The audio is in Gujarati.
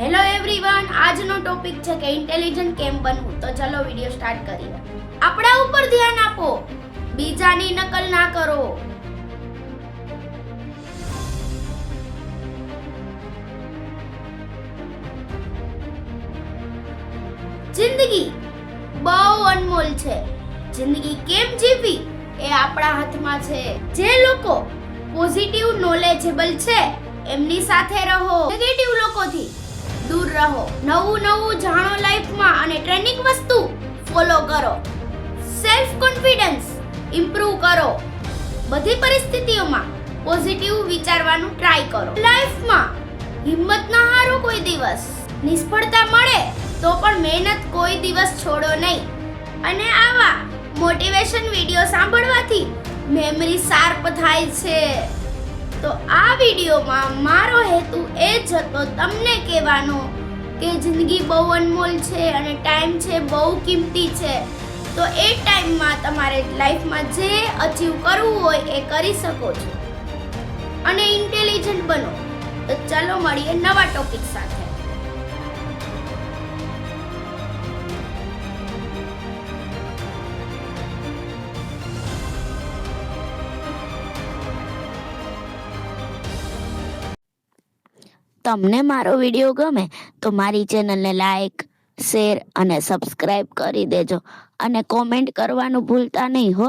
હેલો એવરીવન આજનો ટોપિક છે કે ઇન્ટેલિજન્ટ કેમ બનવું? તો ચલો વિડિયો સ્ટાર્ટ કરીએ. આપણા ઉપર ધ્યાન આપો. બીજાની નકલ ના કરો. જિંદગી બહુ અનમોલ છે. જિંદગી કેમ જીવવી એ આપણા હાથમાં છે. જે લોકો પોઝિટિવ નોલેજેબલ છે, એમની સાથે રહો. નેગેટિવ લોકોથી રહો. નવું નવું જાણો લાઈફમાં અને ટ્રેન્ડિંગ વસ્તુ ફોલો કરો. સેલ્ફ કોન્ફિડન્સ ઇમ્પ્રૂવ કરો. બધી પરિસ્થિતિઓમાં પોઝિટિવ વિચારવાનું ટ્રાય કરો. લાઈફમાં હિંમત ના હારો કોઈ દિવસ. નિષ્ફળતા મળે તો પણ મહેનત કોઈ દિવસ છોડો નહીં. અને આવા મોટિવેશન વીડિયો સાંભળવાથી મેમરી શાર્પ થાય છે. તો આ વિડીયોમાં મારો હેતુ એ જ હતો તમને કહેવાનો કે જિંદગી બહુ અનમોલ છે અને ટાઈમ છે બહુ કિંમતી છે. તો એ ટાઈમમાં તમારે લાઈફમાં જે અચીવ કરવું હોય એ કરી શકો છો. અને ઇન્ટેલિજન્ટ બનો. તો ચાલો મળીએ નવા ટોપિક સાથે. તમને મારો વીડિયો ગમે તો મારી ચેનલને લાઈક શેર અને સબસ્ક્રાઈબ કરી દેજો અને કોમેન્ટ કરવાનું ભૂલતા નહીં હો.